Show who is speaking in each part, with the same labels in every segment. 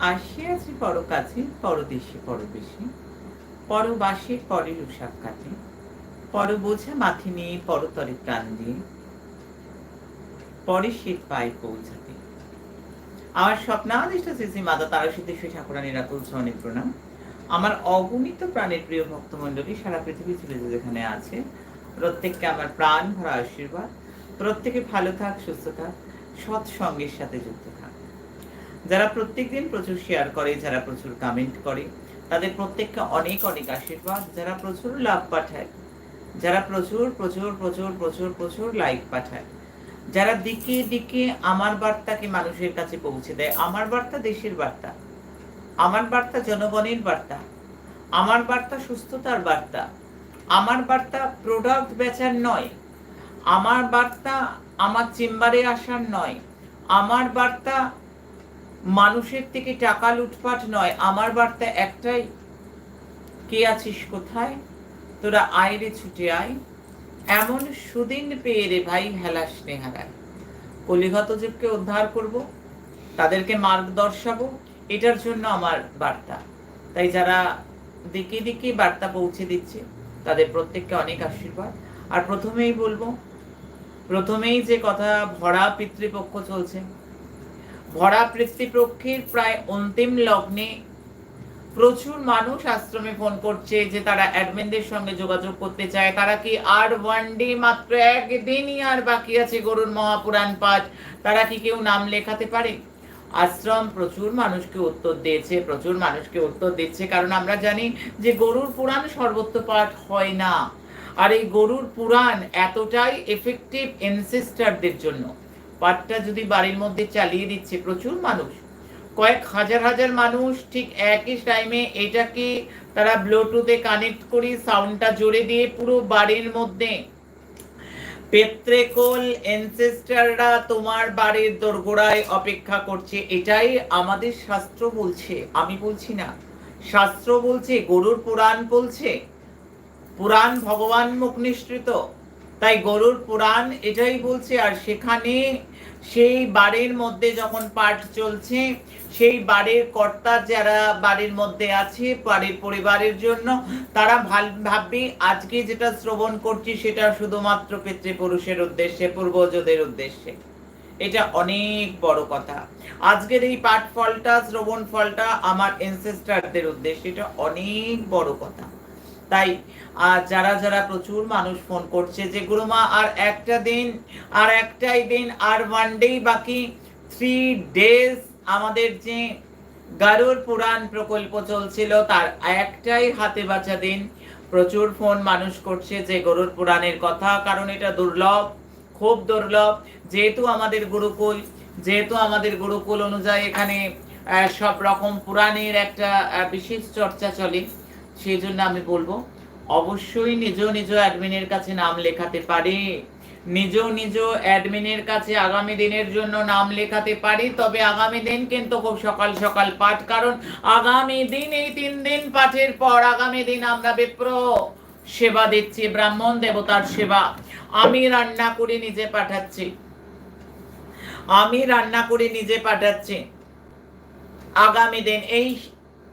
Speaker 1: আসিয়াছি পর কাছে পরদেশে পরবেশে, পরবাসে পরের উষাক কাটে, পর বোঝা মাথে নিয়ে পরতরে প্রাণ দিয়ে, পরে শীত পায়ে পৌঁছাতে। আমার স্বপ্নাদিষ্ট শ্রী শ্রী মাতা তারা সিদ্ধেশ্বরী ঠাকুরানীর চরণে প্রণাম। আমার অগণিত প্রাণের প্রিয় ভক্তমণ্ডলী, সারা পৃথিবী যে যেখানে আছে, প্রত্যেককে আমার প্রাণ ভরা আশীর্বাদ। প্রত্যেকে ভালো থাক, সুস্থ থাক সৎ সঙ্গের সাথে যুক্ত থাক। যারা প্রত্যেকদিন প্রচুর শেয়ার করে, যারা প্রচুর কমেন্ট করে, তাদের প্রত্যেককে অনেক অনেক আশীর্বাদ, যারা প্রচুর লাভ পাঠায়, যারা প্রচুর প্রচুর প্রচুর প্রচুর প্রচুর লাইক পাঠায়, যারা দিকে দিকে আমার বার্তাকে মানুষের কাছে পৌঁছে দেয়, আমার বার্তা দেশের বার্তা, আমার বার্তা জনগণের বার্তা, আমার বার্তা সুস্থতার বার্তা, আমার বার্তা প্রোডাক্ট বেচার নয়, আমার বার্তা আমার চেম্বারে আসার নয়, আমার বার্তা মানুষের থেকে টাকা লুটপাট নয়, আমার বার্তা একটাই। কে আছিস কোথায়? তোরা আয় রে ছুটে আয়। এমন সুদিন পেয়ে রে ভাই হেলাস নেহারায় কলিগত যুগকে উদ্ধার করব, তাদেরকে মার্গ দর্শাবো, এটার জন্য আমার বার্তা। তাই যারা দিকে দিকে বার্তা পৌঁছে দিচ্ছে, তাদের প্রত্যেককে অনেক আশীর্বাদ। আর প্রথমেই বলব, প্রথমেই যে কথা ভরা পিতৃপক্ষ চলছে ভরা পিতৃপক্ষের প্রায় অন্তিম লগ্নে প্রচুর মানুষ আশ্রমে ফোন করছে যে তারা অ্যাডমিনদের সঙ্গে যোগাযোগ করতে চায়। তারা কি আর ওয়ান ডে মাত্র একদিনই আর বাকি আছে গরুর মহাপুরাণ পাঠ? তারা কি কেউ নাম লেখাতে পারে? আশ্রম প্রচুর মানুষকে উত্তর দিয়েছে, প্রচুর মানুষকে উত্তর দিচ্ছে, কারণ আমরা জানি যে গরুর পুরাণ সর্বত্র পাঠ হয় না। আর এই গরুর পুরাণ এতটাই এফেক্টিভ এনসেস্টারদের জন্য। পাঠটা যদি বাড়ির মধ্যে চালিয়ে দিচ্ছে প্রচুর মানুষ। কয়েক হাজার হাজার মানুষ ঠিক একই টাইমে এটাকে তারা ব্লুটুথে কানেক্ট করে সাউন্ডটা জোরে দিয়ে পুরো বাড়ির মধ্যে। পেত্রেকোল এনসেস্টাররা তোমার বাড়ির দোরগোড়ায় অপেক্ষা করছে। এটাই আমাদের শাস্ত্র বলছে। আমি বলছি না। শাস্ত্র বলছে, গরুর পুরাণ বলছে। পুরাণ ভগবান মুখ নিঃসৃত। তাই গরুর পুরাণ এটাই বলছে, আর সেখানে সেই বাড়ির মধ্যে যখন পাঠ চলছে, সেই বাড়ির কর্তা যারা বাড়ির মধ্যে আছে, বাড়ির পরিবারের জন্য, তারা ভালো, ভাববে, আজকে যেটা শ্রবণ করছি সেটা শুধুমাত্র পিতৃপুরুষের উদ্দেশ্যে, পূর্বজদের উদ্দেশ্যে। এটা অনেক বড় কথা। আজকের এই পাঠ ফলটা, শ্রবণ ফলটা আমার এনসেস্টারদের উদ্দেশ্যে, এটা অনেক বড় কথা। তাই আর যারা যারা প্রচুর মানুষ ফোন করছে যে, গুরুমা, আর একটা দিন, আর একটাই দিন, আর ওয়ান ডে বাকি থ্রি ডেজ আমাদের যে গারুর পুরাণ প্রকল্প চলছিল, তার একটাই হাতে বাঁচা দিন। প্রচুর ফোন মানুষ করছে যে, গরুর পুরাণের কথা, কারণ এটা দুর্লভ, খুব দুর্লভ। যেহেতু আমাদের গুরুকুল, যেহেতু আমাদের গুরুকুল অনুযায়ী এখানে সব রকম পুরাণের একটা বিশেষ চর্চা চলে সেই জন্য আমি বলব, অবশ্যই নিজ নিজ অ্যাডমিনের কাছে নাম লেখাতে পারে। নিজ নিজ অ্যাডমিনের কাছে আগামী দিনের জন্য নাম লেখাতে পারি। তবে আগামী দিন কিন্তু খুব সকাল সকাল পাঠ, কারণ আগামী দিন এই তিন দিন পাঠের পর আগামী দিন আমরা বিপ্র সেবা দিচ্ছি, ব্রাহ্মণ দেবতার সেবা। আমি রান্না করে নিজে পাঠাচ্ছি। আমি রান্না করে নিজে পাঠাচ্ছি। আগামী দিন এই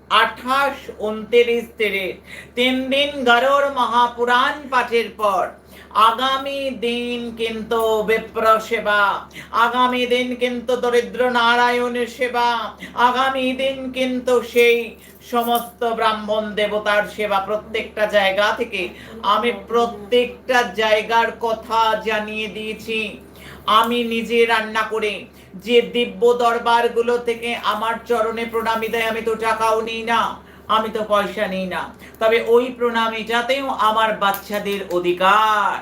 Speaker 1: আঠাশ উনত্রিশ তিরিশ। তিন দিন গারোর মহাপুরাণ পাঠের পর, আগামী দিন কিন্তু বিপ্র সেবা। আগামী দিন কিন্তু দরিদ্র নারায়ণের সেবা। আগামী দিন কিন্তু সেই সমস্ত ব্রাহ্মণ দেবতার সেবা প্রত্যেকটা জায়গা থেকে আমি প্রত্যেকটা জায়গার কথা জানিয়ে দিয়েছি। আমি নিজে রান্না করে যে দিব্য দরবারগুলো থেকে আমার চরণে প্রণামী দেয়, আমি তো টাকাও নিই না, আমি তো পয়সা নিই না। তবে ওই প্রণামী যাতেও আমার বাচ্চাদের অধিকার।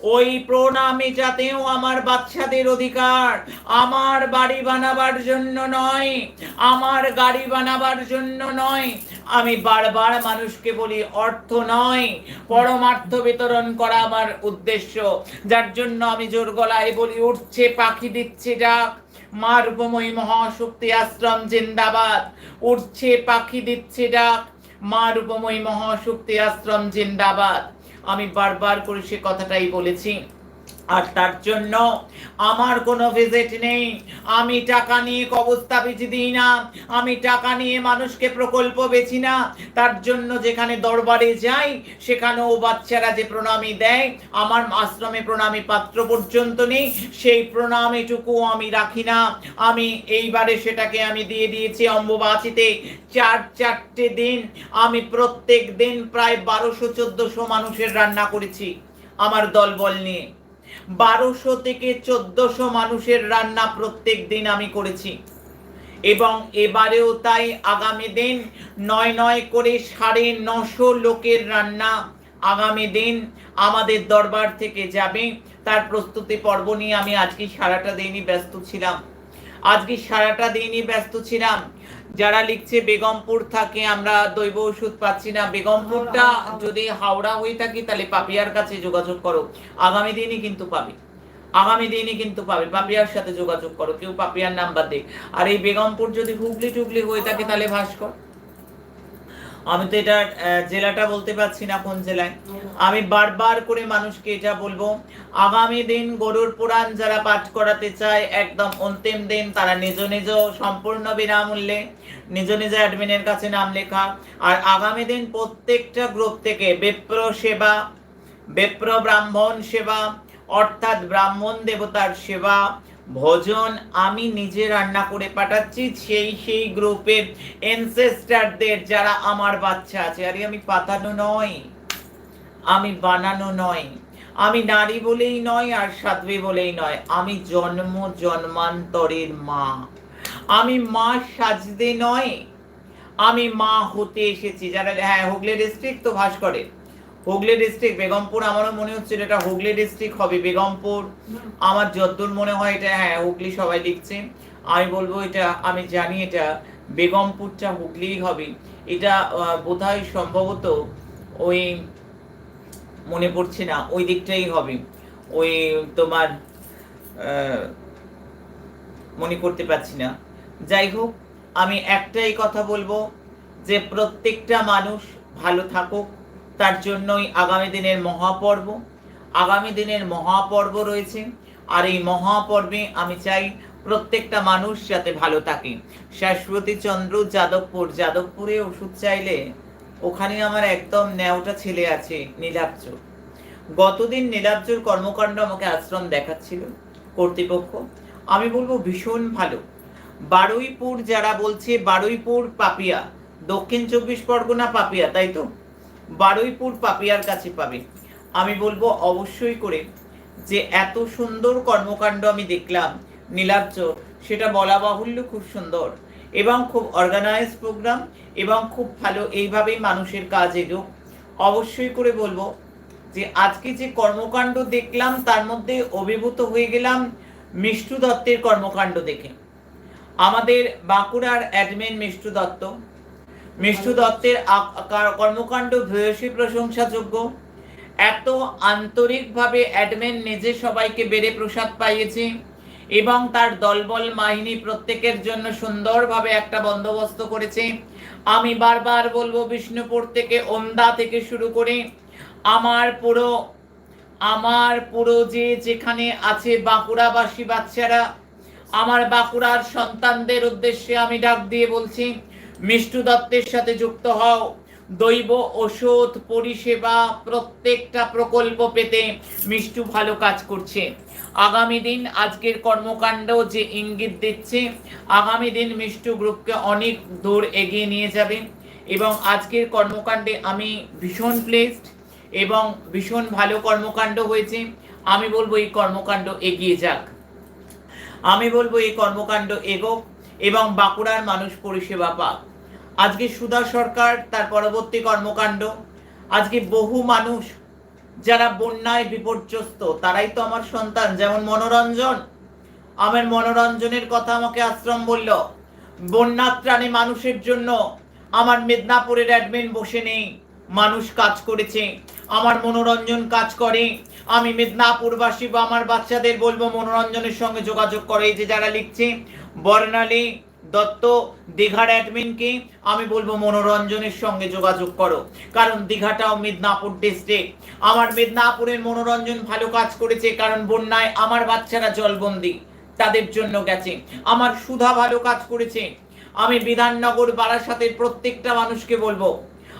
Speaker 1: ওই প্রণামে যাতেও আমার বাচ্চাদের অধিকার। আমার বাড়ি বানাবার জন্য নয়, আমার গাড়ি বানাবার জন্য নয়। আমি বারবার মানুষকে বলি, অর্থ নয়, পরমার্থ বিতরণ করা আমার উদ্দেশ্য। যার জন্য আমি জোর গলায় বলি, উঠছে, পাখি দিচ্ছে, ডাক। মা রূপময়ী মহাশক্তি আশ্রম, জিন্দাবাদ। উঠছে, পাখি দিচ্ছে, ডাক। মা রূপময়ী মহাশক্তি আশ্রম, জিন্দাবাদ। আমি বারবার করে সে কথাটাই বলেছি। আর তার জন্য আমার কোনো ভিজিট নেই। আমি টাকা নিয়ে কবস্তা বেচি দিই না। আমি টাকা নিয়ে মানুষকে প্রকল্প বেচি না। তার জন্য যেখানে দরবারে যাই, সেখানেও বাচ্চারা যে প্রণামী দেয়, আমার আশ্রমে প্রণামী পাত্র পর্যন্ত নেই। সেই প্রণামীটুকু আমি রাখি না। আমি এইবারে সেটাকে আমি দিয়ে দিয়েছি অম্বুবাচিতে। চার চারটে দিন আমি প্রত্যেক দিন প্রায় বারোশো, চোদ্দশো মানুষের রান্না করেছি আমার দলবল নিয়ে। বারোশো থেকে চোদ্দশো মানুষের রান্না প্রত্যেক দিন আমি করেছি। এবং এবারেও তাই আগামী দিন নয় নয় করে সাড়ে নশো লোকের রান্না আগামী দিন আমাদের দরবার থেকে যাবে। তার প্রস্তুতি পর্ব নিয়ে আমি আজকে সারাটা দিনই ব্যস্ত ছিলাম। আজকে সারাটা দিনই ব্যস্ত ছিলাম। যারা লিখছে বেগমপুর থাকে আমরা দৈব ওষুধ পাচ্ছি না। বেগমপুরটা যদি হাওড়া হয়ে থাকি তাহলে পাপিয়ার কাছে যোগাযোগ করো। আগামী দিনই কিন্তু পাবে। আগামী দিনই কিন্তু পাবে। পাপিয়ার সাথে যোগাযোগ করো। কেউ পাপিয়ার নাম্বার দেয় আর এই বেগমপুর যদি হুগলি টুগলি হয়ে থাকে তাহলে ভাস্কর। আমি তো এটা জেলাটা বলতে পারছি না কোন জেলায়। আমি বারবার করে মানুষকে এটা বলব, আগামী দিন গরুর পুরাণ যারা পাঠ করাতে চায়, একদম অন্তিম দিন তারা নিজ নিজ সম্পূর্ণ বিনামূল্যে, নিজ নিজ অ্যাডমিনের কাছে নাম লেখা, আর আগামী দিন প্রত্যেকটা গ্রুপ থেকে বেপ্র সেবা, বেপ্র ব্রাহ্মণ সেবা, অর্থাৎ ব্রাহ্মণ দেবতার সেবা ভোজন আমি নিজে রান্না করে পাঠাচ্ছি, সেই সেই গ্রুপের এনসেস্টারদের যারা আমার বাচ্চা আছে। আরে আমি পাতানো নয় আমি বানানো নয় আমি নারী বলেই নয় আর সাধ্বী বলেই নয়। আমি জন্ম জন্মান্তরের মা। আমি মা সাজতে নয় আমি মা হতে এসেছি। যারা হ্যাঁ হুগলি ডিস্ট্রিক্ট তো ভাস করে হুগলি ডিস্ট্রিক্ট বেগমপুর, আমারও মনে হচ্ছিল এটা হুগলি ডিস্ট্রিক্ট হবে। বেগমপুর, আমার যদ্দূর মনে হয় এটা হ্যাঁ হুগলি সবাই লিখছে। আমি বলব এটা, আমি জানি এটা, বেগমপুরটা হুগলিই হবে। এটা বোধ হয় সম্ভবত ওই, মনে পড়ছে না, ওই দিকটাই হবে। ওই তোমার মনে করতে পারছি না। যাই হোক, আমি একটাই কথা বলব যে প্রত্যেকটা মানুষ ভালো থাকুক তার জন্যই আগামী দিনের মহাপর্ব, আগামী দিনের মহাপর্ব রয়েছে। আর এই মহাপর্বে আমি চাই প্রত্যেকটা মানুষ যাতে ভালো থাকে। শাশ্বতী চন্দ্র যাদবপুর, যাদবপুরে ওষুধ চাইলে ওখানে আমার একদম ন্যাওটা ছেলে আছে, নীলাব্জ। গতদিন নীলাব্জর কর্মকাণ্ড আমাকে আশ্রম দেখাচ্ছিল কর্তৃপক্ষ। আমি বলব ভীষণ ভালো। বারুইপুর যারা বলছে, বারুইপুর পাপিয়া, দক্ষিণ চব্বিশ পরগনা পাপিয়া, তাই তো? বারুইপুর পাপিয়ার কাছে পাবে। আমি বলব অবশ্যই করে যে এত সুন্দর কর্মকাণ্ড আমি দেখলাম, নীলাব্জ, সেটা বলা বাহুল্য খুব সুন্দর এবং খুব অর্গানাইজ প্রোগ্রাম এবং খুব ভালো এইভাবেই মানুষের কাজ এলো। অবশ্যই করে বলব যে আজকে যে কর্মকাণ্ড দেখলাম, তার মধ্যে অভিভূত হয়ে গেলাম মিষ্টু দত্তের কর্মকাণ্ড দেখে। আমাদের বাঁকুড়ার অ্যাডমিন মিষ্টু দত্ত মিষ্টু দত্তের কর্মকাণ্ড ভূয়সী প্রশংসাযোগ্য। এত আন্তরিকভাবে অ্যাডমিন নিজে সবাইকে বেড়ে প্রসাদ পাইয়েছে এবং তার দলবল বাহিনী প্রত্যেকের জন্য সুন্দরভাবে একটা বন্দোবস্ত করেছে। আমি বারবার বলব, বিষ্ণুপুর থেকে ওন্দা থেকে শুরু করে আমার পুরো আমার পুরো যে যেখানে আছে বাঁকুড়াবাসী বাচ্চারা, আমার বাঁকুড়ার সন্তানদের উদ্দেশ্যে আমি ডাক দিয়ে বলছি মিষ্টু দত্তের সাথে যুক্ত হও। দৈব ওষুধ পরিষেবা প্রত্যেকটা প্রকল্প পেতে মিষ্টু ভালো কাজ করছে। আগামী দিন আজকের কর্মকাণ্ড যে ইঙ্গিত দিচ্ছে, আগামী দিন মিষ্টু গ্রুপকে অনেক দূর এগিয়ে নিয়ে যাবে এবং আজকের কর্মকাণ্ডে আমি ভীষণ প্লেসড এবং ভীষণ ভালো কর্মকাণ্ড হয়েছে। আমি বলব এই কর্মকাণ্ড এগিয়ে যাক। আমি বলব এই কর্মকাণ্ড এগোক। এবং বাঁকুড়ার মানুষ পরিষেবা পাক। আজকে সুধা সরকার তার পরবর্তী কর্মকাণ্ড। আজকে বহু মানুষ যারা বন্যায় বিপর্যস্ত, তারাই তো আমার সন্তান, যেমন মনোরঞ্জন। আমার মনোরঞ্জনের কথা আমাকে আশ্রম বলল বন্যাত্রাণী মানুষের জন্য আমার মেদিনীপুরের অ্যাডমিন বসে নেই, মানুষ কাজ করেছে। আমার মনোরঞ্জন কাজ করে। আমি মেদিনীপুরবাসী বা আমার বাচ্চাদের বলব মনোরঞ্জনের সঙ্গে যোগাযোগ করে। যে যারা লিখছে, বর্ণালী দত্ত, দীঘার অ্যাডমিনকে আমি বলব মনোরঞ্জনের সঙ্গে যোগাযোগ করো। কারণ দীঘাটাও মিদনাপুর ডিস্ট্রিক্ট আমার মিদনাপুরের মনোরঞ্জন ভালো কাজ করেছে কারণ বন্যায় আমার বাচ্চারা জলবন্দি, তাদের জন্য গেছে। আমার সুধা ভালো কাজ করেছে। আমি বিধাননগর, বারাসাতের প্রত্যেকটা মানুষকে বলব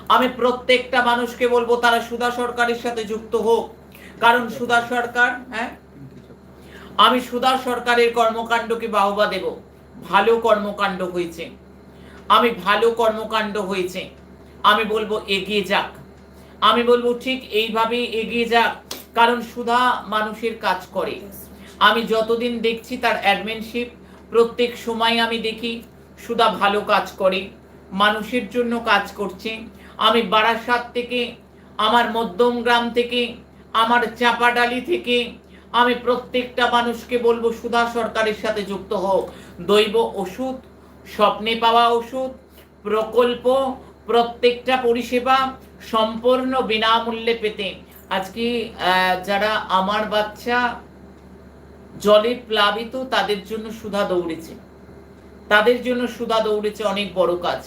Speaker 1: আমি প্রত্যেকটা মানুষকে বলব তারা সুধা সরকারের সাথে যুক্ত হোক। কারণ সুধা সরকার হ্যাঁ? আমি সুধা সরকারের কর্মকাণ্ডকে বাহবা দেব। ভালো কর্মকাণ্ড হয়েছে। আমি ভালো কর্মকাণ্ড হয়েছে। আমি বলব এগিয়ে যাক। আমি বলব ঠিক এইভাবেই এগিয়ে যাক। কারণ সুধা মানুষের কাজ করে। আমি যতদিন দেখছি তার অ্যাডমিনশিপ প্রত্যেক সময় আমি দেখি সুধা ভালো কাজ করে, মানুষের জন্য কাজ করছে। আমি বারাসাত থেকে, আমার মধ্যম গ্রাম থেকে, আমার চাপাডালি থেকে, আমি প্রত্যেকটা মানুষকে বলব সুধা সরকারের সাথে যুক্ত হোক। দৈব ওষুধ, স্বপ্নে পাওয়া ওষুধ, প্রকল্প, প্রত্যেকটা পরিষেবা সম্পূর্ণ বিনামূল্যে পেতে। আজকে যারা আমার বাচ্চা জলে প্লাবিত, তাদের জন্য সুধা দৌড়েছে। তাদের জন্য সুধা দৌড়েছে অনেক বড় কাজ।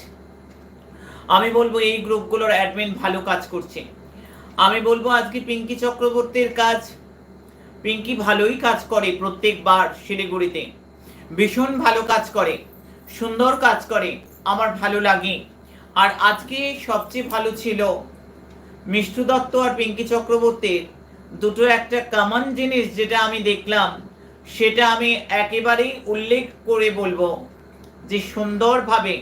Speaker 1: আমি বলব এই গ্রুপগুলোর অ্যাডমিন ভালো কাজ করছে। আমি বলব আজকে পিঙ্কি চক্রবর্তীর কাজ, পিঙ্কি ভালোই কাজ করে প্রত্যেকবার শিলিগুড়িতে। ভীষণ ভালো কাজ করে, সুন্দর কাজ করে, আমার ভালো লাগে। আর আজকে সবচেয়ে ভালো ছিল মিষ্টু দত্ত আর পিঙ্কি চক্রবর্তীর দুটো একটা কমন জিনিস যেটা আমি দেখলাম, সেটা আমি একেবারেই উল্লেখ করে বলব যে সুন্দরভাবে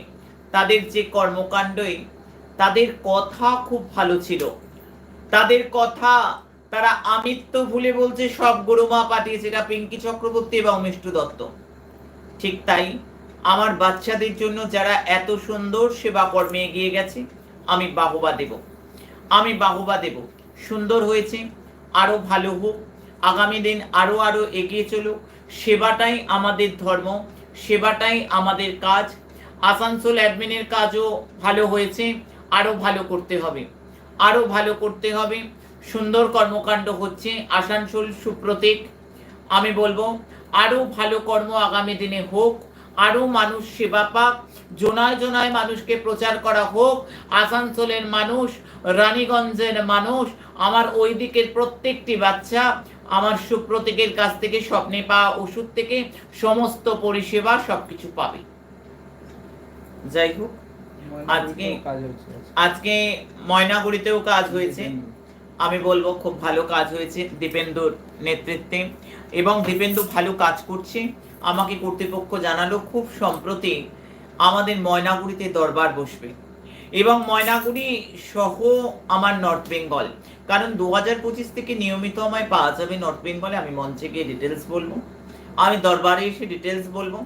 Speaker 1: তাদের যে কর্মকাণ্ডই, তাদের কথা খুব ভালো ছিল। তাদের কথা তারা আমিত্ব ভুলে বলছে, সব গরুমা পাঠিয়েছে, এটা পিঙ্কি চক্রবর্তী এবং মিষ্টু দত্ত। ঠিক তাই আমার বাচ্চাদের জন্য যারা এত সুন্দর সেবা কর্মে এগিয়ে গেছে, আমি বাহবা দেব। আমি বাহবা দেব। সুন্দর হয়েছে, আরও ভালো হোক, আগামী দিন আরও আরও এগিয়ে চলুক। সেবাটাই আমাদের ধর্ম, সেবাটাই আমাদের কাজ আসানসোল অ্যাডমিনের কাজও ভালো হয়েছে আরও ভালো করতে হবে। আরও ভালো করতে হবে, সুন্দর কর্মকাণ্ড হচ্ছে আসানসোল সুপ্রতীক। আমি বলব আরও ভালো কর্ম আগামী দিনে হোক আরও মানুষ সেবা পাক, জোনায় জোনায় মানুষকে প্রচার করা হোক, আসানসোলের মানুষ, রানীগঞ্জের মানুষ, আমার ওই দিকের প্রত্যেকটি বাচ্চা, আমার সুপ্রতীকের কাছ থেকে স্বপ্নে পাওয়া ওষুধ থেকে সমস্ত পরিষেবা সবকিছু পাবে। যাই হোক, আজকে- আজকে ময়নাগুড়িতেও কাজ হয়েছে। আমি বলব খুব ভালো কাজ হয়েছে দীপেন্দুর নেতৃত্বে। এবং দীপেন্দু ভালো কাজ করছে। আমাকে কর্তৃপক্ষ জানালো, খুব সম্প্রতি আমাদের ময়নাগুড়িতে দরবার বসবে। এবং ময়নাগুড়ি সহ আমার নর্থ বেঙ্গল কারণ দু হাজার পঁচিশ থেকে নিয়মিত আমায় পাওয়া যাবে নর্থ বেঙ্গলে আমি মঞ্চে গিয়ে ডিটেলস বলব। আমি দরবারে এসে ডিটেলস বলব।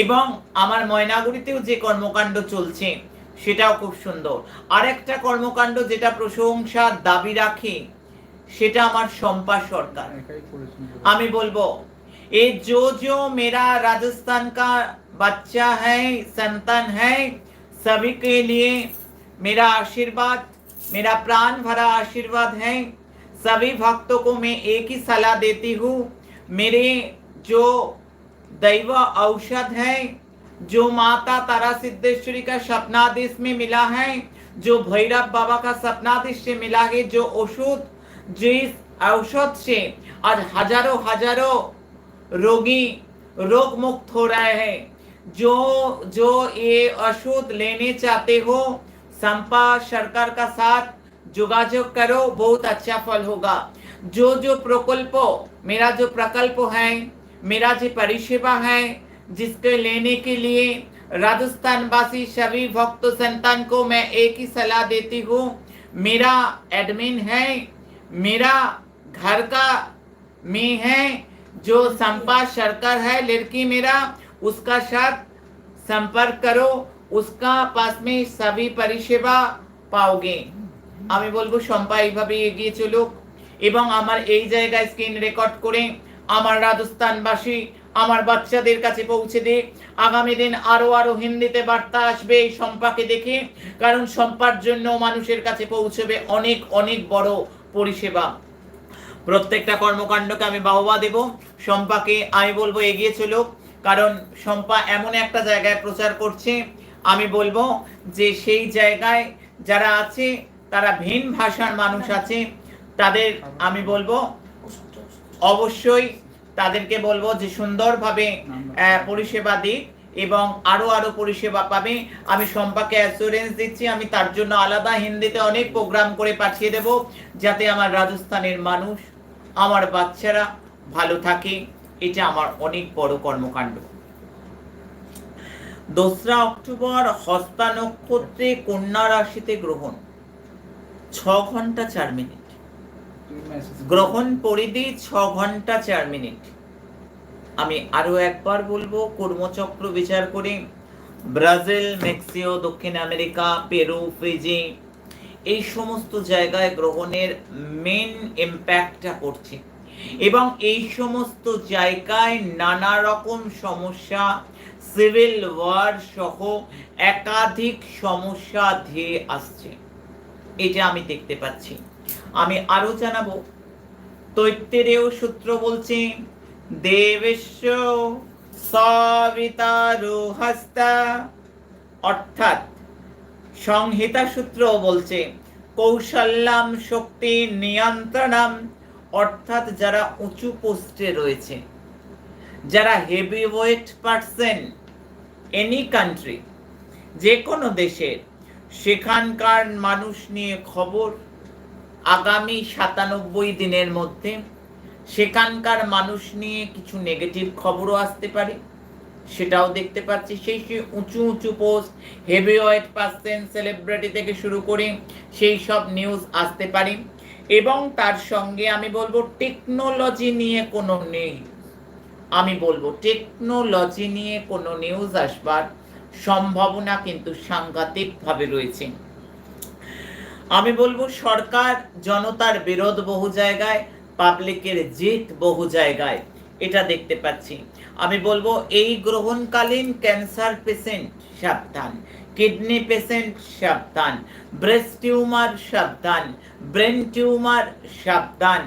Speaker 1: এবং আমার ময়নাগুড়িতেও যে কর্মকাণ্ড চলছে সেটাও খুব সুন্দর আরেকটা কর্মকাণ্ড যেটা প্রশংসার দাবি রাখে সেটা আমার সম্পা সরকার
Speaker 2: একাই করেছেন
Speaker 1: আমি বলবো ये जो जो मेरा राजस्थान का बच्चा है संतान है सभी के लिए मेरा आशीर्वाद मेरा प्राण भरा आशीर्वाद है सभी भक्तों को मैं एक ही सलाह देती हूँ मेरे जो दैव औषध है, जो माता तारा सिद्धेश्वरी का सपनादेश में मिला है, जो भैरव बाबा का सपनादेश से मिला है, जो औषध जिस औषध से आज हज़ारों हज़ारों रोगी रोग मुक्त हो रहे हैं। जो जो ये औषध लेने चाहते हो, संपा सरकार का साथ जोगाजोग करो, बहुत अच्छा फल होगा। जो जो प्रकल्प, मेरा जो प्रकल्प है मेरा जो परिसेवा है, जिसके लेने के लिए राजस्थान वासी सभी भक्त संतान को मैं एक ही सलाह देती हूँ। मेरा एडमिन है, मेरा घर का में है, जो संपा शर्कर है, लड़की मेरा, उसका साथ संपर्क करो, उसका पास में सभी परिसेवा पाओगे। আমি বলবো শম্পা এইভাবে এগিয়ে চলুক। এবং আমার এই জায়গায় স্ক্রিন রেকর্ড করে আমার রাজস্থানবাসী, আমার বাচ্চাদের কাছে পৌঁছে দে। আগামী দিন আরও আরও হিন্দিতে বার্তা আসবে এই সম্পাকে দেখে, কারণ সম্পার জন্য মানুষের কাছে পৌঁছবে অনেক অনেক বড় পরিষেবা। প্রত্যেকটা কর্মকাণ্ডকে আমি বাহবা দেব। সম্পাকে আমি বলব এগিয়ে চলুক কারণ শম্পা এমন একটা জায়গায় প্রচার করছে। আমি বলব যে সেই জায়গায় যারা আছে, তারা ভিন ভাষার মানুষ আছে, তাদের আমি বলব অবশ্যই তাদেরকে বলব যে সুন্দরভাবে পরিষেবা দিক এবং আরও আরও পরিষেবা পাবে। আমি সম্পাকে অ্যাসুরেন্স দিচ্ছি আমি তার জন্য আলাদা হিন্দিতে অনেক প্রোগ্রাম করে পাঠিয়ে দেব যাতে আমার রাজস্থানের মানুষ আমার বাচ্চারা ভালো থাকে। এটা আমার অনেক বড় কর্মকাণ্ড। দোসরা অক্টোবর হস্তা নক্ষত্রে কন্যা রাশিতে গ্রহণ। ছ ঘণ্টা চার মিনিট। গ্রহণ পরিধি ছ ঘণ্টা চার মিনিট। আমি আরও একবার বলব, কর্মচক্র বিচার করে ব্রাজিল, মেক্সিকো, দক্ষিণ আমেরিকা, পেরু, ফিজি, এই সমস্ত জায়গায় গ্রহণের মেন ইম্প্যাক্টটা করছে। এবং এই সমস্ত জায়গায় নানা রকম সমস্যা সিভিল ওয়ার সহ একাধিক সমস্যা ধেয়ে আসছে। এটা আমি দেখতে পাচ্ছি। আমি জানাব। তৈত্তেরেও সূত্র বলছে দেবেশ সবিতারু হস্তা অর্থাৎ সংহিতা সূত্র বলছে, কৌশল্যাম শক্তি নিয়ন্ত্রণাম। অর্থাৎ যারা উঁচু পোস্টে রয়েছে, যারা heavy weight person, any country, যে কোনো দেশের সেখানকার মানুষ নিয়ে খবর আগামী সাতানব্বই দিনের মধ্যে সেখানকার মানুষ নিয়ে কিছু নেগেটিভ খবরও আসতে পারে। সেটাও দেখতে পাচ্ছি। সেই সেই উঁচু উঁচু post heavy weight person celebrity থেকে শুরু করে সেই সব নিউজ আসতে পারে। এবং তার সঙ্গে আমি বলব টেকনোলজি নিয়ে কোনো নেই আমি বলব টেকনোলজি নিয়ে কোনো নিউজ আসবার সম্ভাবনা কিন্তু সাংঘাতিকভাবে রয়েছে। আমি বলব সরকার জনতার বিরোধ বহু জায়গায় পাবলিকের জিত বহু জায়গায়। এটা দেখতে পাচ্ছি। আমি বলব এই গ্রহণকালীন ক্যান্সার পেশেন্ট সাবধান কিডনি পেশেন্ট সাবধান ব্রেস্ট টিউমার সাবধান ব্রেন টিউমার সাবধান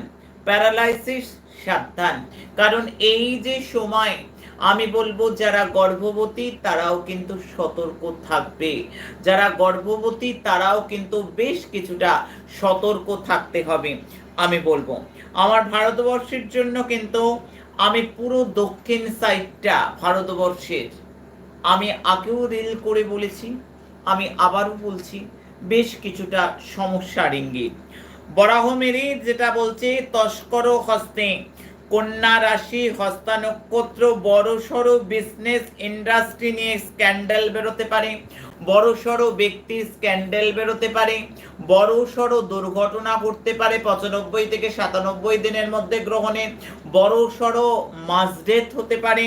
Speaker 1: প্যারালাইসিস সাবধান। কারণ এই যে সময় আমি বলব, যারা গর্ভবতী, তারাও কিন্তু সতর্ক থাকবে। যারা গর্ভবতী, তারাও কিন্তু বেশ কিছুটা সতর্ক থাকতে হবে, আমি বলব। আমার ভারতবর্ষের জন্য কিন্তু আমি পুরো দক্ষিণ সাইডটা ভারতবর্ষের। আমি আগেও রিল করে বলেছি, আমি আবারও বলছি, বেশ কিছুটা সমস্যার ইঙ্গিত। বরাহমেরি যেটা বলছে, তস্কর হস্তে। কন্যা রাশি হস্তা নক্ষত্র বড় সড়ো বিজনেস ইন্ডাস্ট্রি নিয়ে স্ক্যান্ডেল বেরোতে পারে। বড় সড়ো ব্যক্তি স্ক্যান্ডেল বেরোতে পারে। বড় সড়ো দুর্ঘটনা ঘটতে পারে পঁচানব্বই থেকে সাতানব্বই দিনের মধ্যে গ্রহণে। বড় সড়ো মাস ডেথ হতে পারে।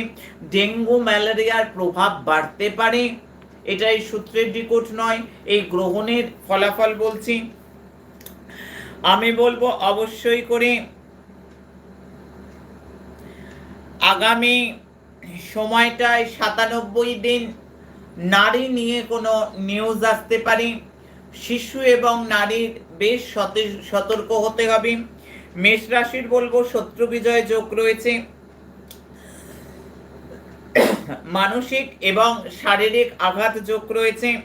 Speaker 1: ডেঙ্গু, ম্যালেরিয়ার প্রভাব বাড়তে পারে। এটাই সূত্রের রিপোর্ট নয়, এই গ্রহণের ফলাফল বলছি। আমি বলব অবশ্যই করে আগামী সময়টায় সাতানব্বই দিন নারী নিয়ে কোনো নিউজ আসতে পারে। শিশু এবং নারীর বেশ সতে- সতর্ক হতে হবে। মেষ রাশির বলব শত্রু বিজয় যোগ রয়েছে। মানসিক এবং শারীরিক আঘাত যোগ রয়েছে।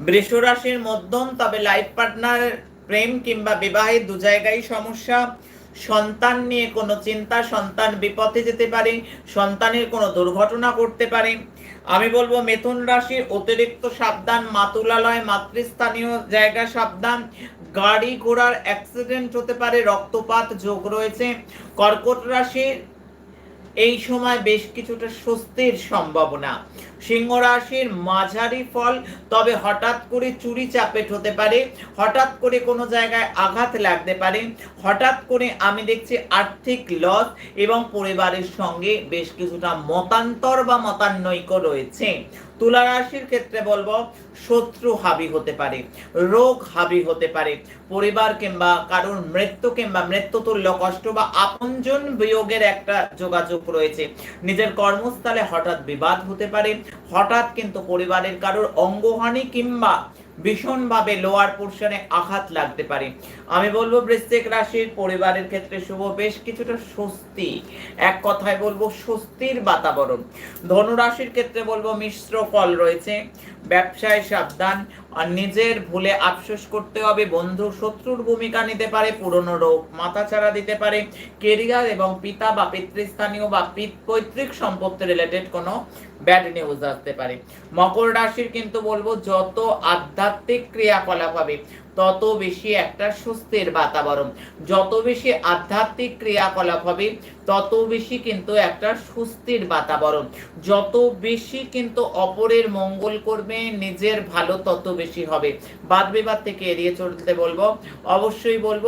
Speaker 1: বৃষ রাশির মধ্যম তবে লাইফ পার্টনার প্রেম কিংবা বিবাহের দু জায়গায় সমস্যা। সন্তান নিয়ে কোনো চিন্তা, সন্তান বিপথে যেতে পারে, সন্তানের কোনো দুর্ঘটনা করতে পারে। আমি বলব, মেথুন রাশির অতিরিক্ত সাবধান, মাতুলালয়, মাতৃস্থানীয় জায়গা সাবধান। গাড়ি ঘোড়ার অ্যাক্সিডেন্ট হতে পারে, রক্তপাত, যোগ রয়েছে। কর্কট রাশির এই সময় বেশ কিছুটা স্বস্তির সম্ভাবনা। সিংহ রাশির মাঝারি ফল, তবে হঠাৎ করে চুরি চাপেট হতে পারে, হঠাৎ করে কোনো জায়গায় আঘাত লাগতে পারে, হঠাৎ করে আমি দেখছি আর্থিক লস এবং পরিবারের সঙ্গে বেশ কিছুটা মতান্তর বা মতান্বৈক্য রয়েছে। তুলা রাশির ক্ষেত্রে বলব, শত্রু হাবি হতে পারে, রোগ হাবি হতে পারে, পরিবার কিংবা কারোর মৃত্যু কিংবা মৃত্যুতুল্য কষ্ট বা আপনজন বিয়োগের একটা যোগাযোগ রয়েছে। নিজের কর্মস্থলে হঠাৎ বিবাদ হতে পারে হঠাৎ কিন্তু পরিবারের কারোর অঙ্গহানি কিংবা ভীষণভাবে লোয়ার পোর্শনে আঘাত লাগতে পারে। আমি বলব বৃশ্চিক রাশির পরিবারের ক্ষেত্রে শুভ, বেশ কিছুটা স্বস্তি। এক কথায় বলব স্বস্তির বাতাবরণ। ধনুরাশির ক্ষেত্রে বলব মিশ্র ফল রয়েছে। ব্যবসায় সাবধান। আর নিজের ভুলে আফসোস করতে হবে, বন্ধু শত্রুর ভূমিকা নিতে পারে, পুরনো রোগ মাথাছাড়া দিতে পারে, কেরিয়ার এবং পিতা বা পিতৃস্থানীয় বা পিত- পৈতৃক সম্পত্তি রিলেটেড কোনো ব্যাড নিউজ আসতে পারে। মকর রাশির কিন্তু বলব যত আধ্যাত্মিক ক্রিয়াকলাপ হবে তত বেশি একটা স্বস্তির বাতাবরণ। যত বেশি আধ্যাত্মিক ক্রিয়াকলাপ হবে, তত বেশি কিন্তু একটা স্বস্তির বাতাবরণ। যত বেশি কিন্তু অপরের মঙ্গল করবে, নিজের ভালো তত বেশি হবে। বাদ বিবাদ থেকে এড়িয়ে চলতে বলব, অবশ্যই বলব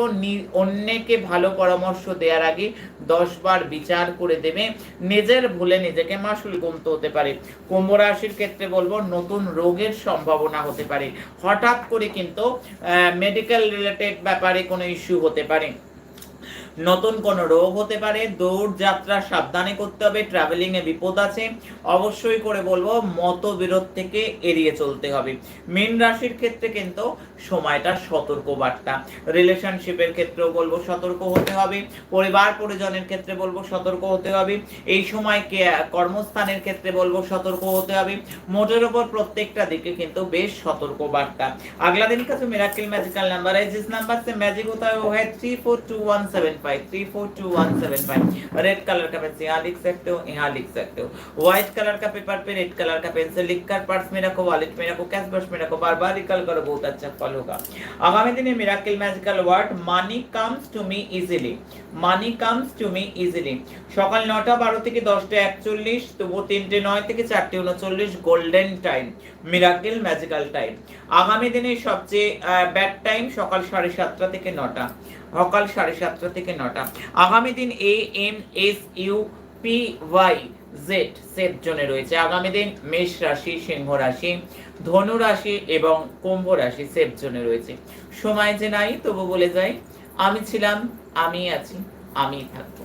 Speaker 1: অন্যকে ভালো পরামর্শ দেওয়ার আগে দশ বার বিচার করে দেবে। নিজের ভুলে নিজেকে মাসুল গুমতে হতে পারে। কুম্ভ রাশির ক্ষেত্রে বলব, নতুন রোগের সম্ভাবনা হতে পারে। হঠাৎ করে কিন্তু মেডিকেল রিলেটেড ব্যাপারে কোনো ইস্যু হতে পারে? নতুন কোনো রোগ হতে পারে দৌড় যাত্রা সাবধানে করতে হবে ট্রাভেলিং এ বিপদ আছে অবশ্যই করে বলবো মতবিরোধ থেকে এড়িয়ে চলতে হবে মীন রাশির ক্ষেত্রে কিন্তু সময়টা সতর্ক বার্তা রিলেশনশিপের ক্ষেত্রেও বলবো সতর্ক হতে হবে পরিবার পরিজনের ক্ষেত্রে বলবো সতর্ক হতে হবে এই সময় কে কর্মস্থানের ক্ষেত্রে বলবো সতর্ক হতে হবে মোটের ওপর প্রত্যেকটা দিকে কিন্তু বেশ সতর্ক বার্তা अगला दिन का जो मिराकिल मैजिकल नंबर है जिस नंबर से मैजिक होता है वो है three four two one seven five three four two one seven five red colour का पेंसिल यहाँ लिख सकते हो यहाँ लिख सकते हो व्हाइट कलर का पेपर पे रेड कलर का पेंसिल लिख कर पर्स में रखो वॉलेट में रखो कैश बॉक्स में रखो बार बार रिकल करो बहुत अच्छा फल होगा आगामी दिन miracle magical word money comes to me easily money comes to me easily সকাল নটা বারো থেকে দশটা একচল্লিশ তবু তিনটে নয় থেকে চারটে উনচল্লিশ golden time miracle magical time আগামী দিনে সবচেয়ে ব্যাড টাইম সকাল সাড়ে সাতটা থেকে নটা সকাল সাড়ে সাতটা থেকে নটা। আগামী দিন A M S U P Y Z set জোনে রয়েছে। আগামী দিন মেষ রাশি, সিংহ রাশি, ধনু রাশি এবং কুম্ভ রাশি সেফ জোনে রয়েছে। সময় যে নাই, তবু বলে যাই, আমি ছিলাম আমি আছি আমি থাকব।